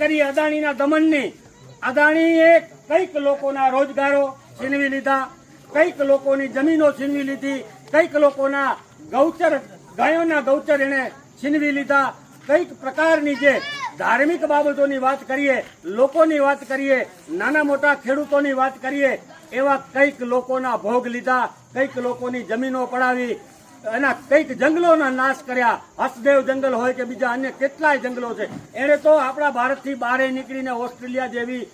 કરી અદાણીના દમનની. અદાણીએ કંઈક લોકોના રોજગારો છીનવી લીધા, કંઈક લોકોની જમીનો છીનવી લીધી, કંઈક લોકોના ગૌચર, ગાયોના ગૌચર એને છીનવી લીધા. કંઈક પ્રકારની જે ધાર્મિક બાબતોની વાત કરીએ, લોકોની વાત કરીએ, નાના મોટા ખેડૂતોની વાત કરીએ, એવા કંઈક લોકોના ભોગ લીધા, કંઈક લોકોની જમીનો પડાવી એના કંઈક જંગલોના નાશ કર્યા. હસદેવ જંગલ હોય કે બીજા અન્ય કેટલાય જંગલો છે. એણે તો આપણા ભારતથી બહાર નીકળીને ઓસ્ટ્રેલિયા જેવી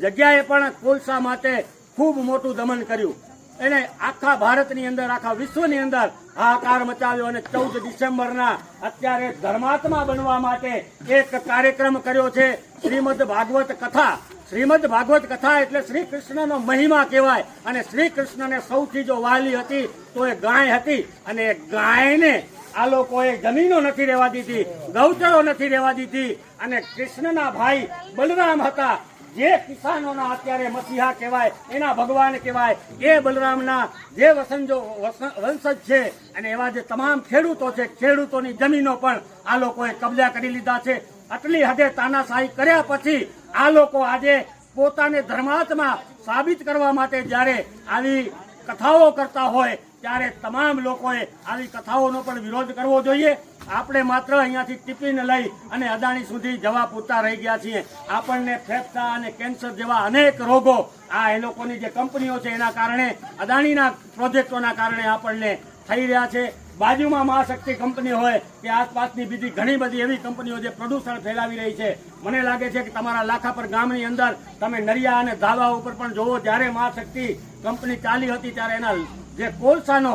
જગ્યાએ પણ કોલસા માટે ખૂબ મોટું દમન કર્યું. એને આખા ભારતની અંદર, આખા વિશ્વની અંદર હાહાકાર મચાવ્યો અને ચૌદ ડિસેમ્બરના અત્યારે ધર્માત્મા બનવા માટે એક કાર્યક્રમ કર્યો છે. શ્રીમદ ભાગવત કથા. શ્રીમદ ભાગવત કથા એટલે શ્રી કૃષ્ણનો મહિમા કહેવાય. અને શ્રી કૃષ્ણને સૌથી જો વાલી હતી, તો એ ગાય હતી. અને ગાયને આ લોકોએ જમીનો નથી રહેવા દીધી, ગૌચરો નથી રહેવા દીધી. અને કૃષ્ણના ભાઈ બલરામ હતા. જે કિસાનોના અત્યારે મસીહા કહેવાય, એના ભગવાન કહેવાય. એ બલરામના જે વસંજો વસ- વંશજ છે, અને એવા જે તમામ ખેડૂતો છે, ખેડૂતોની જમીનો પણ આ લોકોએ કબજા કરી લીધા છે. આટલી હદે તાનાશાહી કર્યા પછી આ લોકો આજે પોતાને ધર્માત્મા સાબિત કરવા માટે જ્યારે આવી કથાઓ કરતા હોય, ત્યારે તમામ લોકોએ આવી કથાઓનો પણ વિરોધ કરવો જોઈએ. આપણે માત્ર અહીંયાથી ટિફિન લઈ અને અદાણી સુધી જવા પૂરતા રહી ગયા છીએ. આપણને ફેફસા અને કેન્સર જેવા અનેક રોગો આ એ લોકોની જે કંપનીઓ છે, એના કારણે અદાણીના પ્રોજેક્ટોના કારણે આપણને થઈ રહ્યા છે. બાજુમાં મહાશક્તિ કંપની હોય કે આસપાસની બીજી ઘણી બધી એવી કંપનીઓ જે પ્રદૂષણ ફેલાવી રહી છે, મને લાગે છે કે તમારા લાખાપર ગામની અંદર તમે નરિયા અને ધાબા ઉપર પણ જોવો જ્યારે મહાશક્તિ કંપની ચાલી હતી ત્યારે એના જે કોલસાનો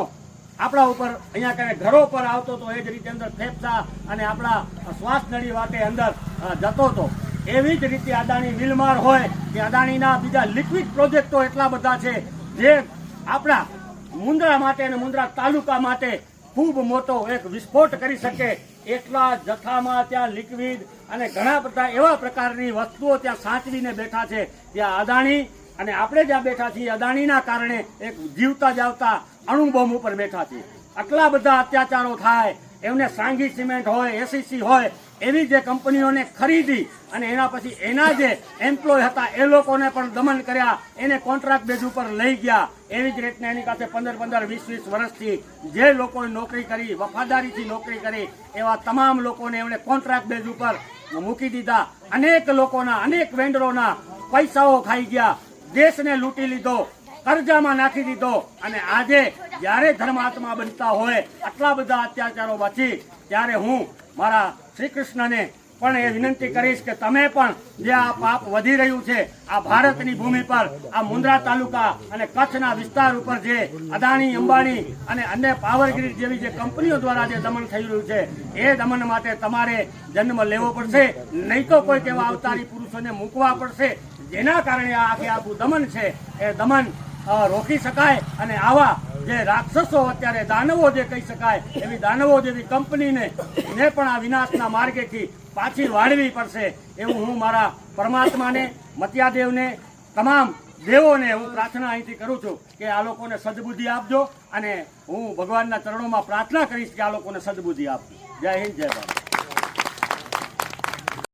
આપણા ઉપર, અહીંયા કને ઘરો પર આવતો હતો, એ જ રીતે અંદર ફેફસા અને આપણા શ્વાસ નળી વાટે અંદર જતો હતો. એવી જ રીતે અદાણી વિલમાર હોય કે અદાણીના બીજા લિક્વિડ પ્રોજેક્ટો એટલા બધા છે, જે આપણા મુન્દ્રા માટે અને મુન્દ્રા તાલુકા માટે ખૂબ મોટો એક વિસ્ફોટ કરી શકે એટલા જથ્થામાં ત્યાં લિક્વિડ અને ઘણા બધા એવા પ્રકારની વસ્તુઓ ત્યાં સાચવીને બેઠા છે. ત્યાં અદાણી અને આપણે જ્યાં બેઠા છીએ, અદાણીના કારણે એક જીવતા જાવતા અણુબોમ્બ ઉપર બેઠા છીએ. આટલા બધા અત્યાચારો થાય એમને સાંઘી સિમેન્ટ હોય એસીસી હોય, એવી જે કંપનીઓને ખરીદી અને એના પછી એના જે એમ્પ્લોય હતા, એ લોકોને પણ દમન કર્યા. એને કોન્ટ્રાક્ટ બેઝ ઉપર લઈ ગયા. એવી જ રીતના એની પાસે પંદર પંદર, વીસ વીસ વર્ષથી જે લોકોએ નોકરી કરી, વફાદારીથી નોકરી કરી, એવા તમામ લોકોને એમણે કોન્ટ્રાક્ટ બેઝ ઉપર મૂકી દીધા. અનેક લોકોના, અનેક વેન્ડરોના પૈસાઓ ખાઈ ગયા. દેશને લૂંટી લીધો. કરજામાં નાખી દીધો. અને આજે જ્યારે ધર્માત્મા બનતા હોય, આટલા બધા અત્યાચારો બચી, ત્યારે હું મારા શ્રી કૃષ્ણને પણ એ વિનંતી કરીશ કે તમે પણ જે આ પાપ વધી રહ્યું છે, આ ભારતની ભૂમિ પર, આ મુન્દ્રા તાલુકા અને કચ્છના વિસ્તાર ઉપર જે અદાણી, અંબાણી અને અન્ય પાવર ગ્રીડ જેવી જે કંપનીઓ દ્વારા જે દમન થઈ રહ્યું છે, એ દમન માટે તમારે જન્મ લેવો પડશે. નહીં તો કોઈક એવા અવતારી પુરુષોને મૂકવા પડશે. જેના કારણે આ આખે આખું દમન છે, એ દમન રોકી શકાય અને આવા જે રાક્ષસો અત્યારે દાનવો જે કહી શકાય, એવી દાનવો જેવી કંપનીને ને પણ આ વિનાશના માર્ગેથી પાછી વાળવી પડશે એવું હું મારા પરમાત્માને, મત્યાદેવને, તમામ દેવોને હું પ્રાર્થના અહીંથી કરું છું કે આ લોકોને સદબુદ્ધિ આપજો અને હું ભગવાનના ચરણોમાં પ્રાર્થના કરીશ કે આ લોકોને સદબુદ્ધિ આપજો. જય હિન્દ, જય ભારત.